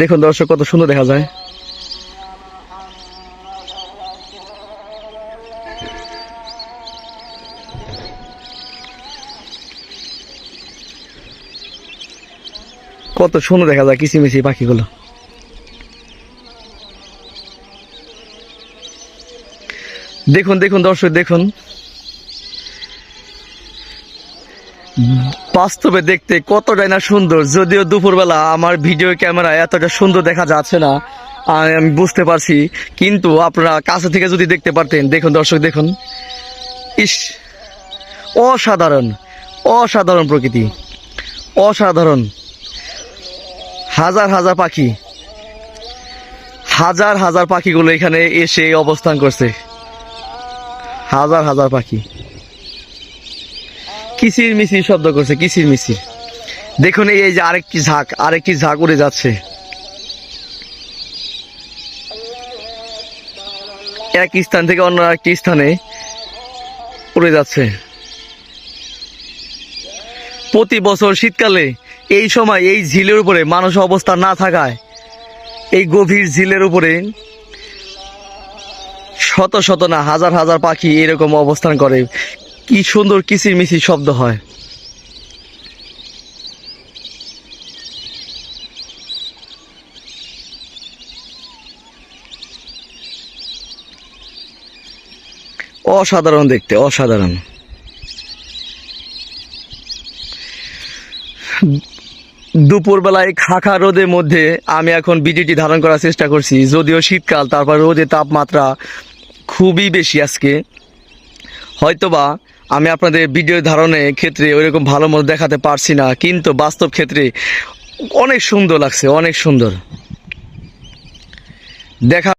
দেখুন দর্শক, কত সুন্দর দেখা যায়। কত সুন্দর দেখা যায় কিচিমিচি পাখিগুলো। দেখুন দেখুন দর্শক, দেখুন। বাস্তবে দেখতে কতটাই না সুন্দর, যদিও দুপুরবেলা আমার ভিডিও ক্যামেরা এতটা সুন্দর দেখা যাচ্ছে না আমি বুঝতে পারছি। কিন্তু আপনারা কাছে থেকে যদি দেখতে পারতেন, দেখুন দর্শক, দেখুন। ইস, অসাধারণ অসাধারণ প্রকৃতি, অসাধারণ। হাজার হাজার পাখি, হাজার হাজার পাখিগুলো এখানে এসে অবস্থান করছে। হাজার হাজার পাখি। কিসির মিসির শব্দ করছে কিসির মিসির দেখুন এই যে আরেকটি ঝাঁক আরেকটি ঝাঁক উড়ে যাচ্ছে। এক স্থান থেকে অন্য একটি স্থানে উড়ে যাচ্ছে। প্রতি বছর শীতকালে এই সময় এই ঝিলের উপরে মানুষ অবস্থা না থাকায় এই গভীর ঝিলের উপরে শত শত না, হাজার হাজার পাখি এরকম অবস্থান করে। কি সুন্দর কিচির মিচির শব্দ হয়। অসাধারণ দেখতে, অসাধারণ। দুপুরবেলায় খাখা রোদের মধ্যে আমি এখন বিডিটি ধারণ করার চেষ্টা করছি, যদিও শীতকাল, তারপর রোদের তাপমাত্রা খুবই বেশি আজকে। হয়তোবা আমি আপনাদের ভিডিও ধারণের ক্ষেত্রে ওইরকম ভালো মতো দেখাতে পারছি না, কিন্তু বাস্তব ক্ষেত্রে অনেক সুন্দর লাগছে, অনেক সুন্দর। দেখা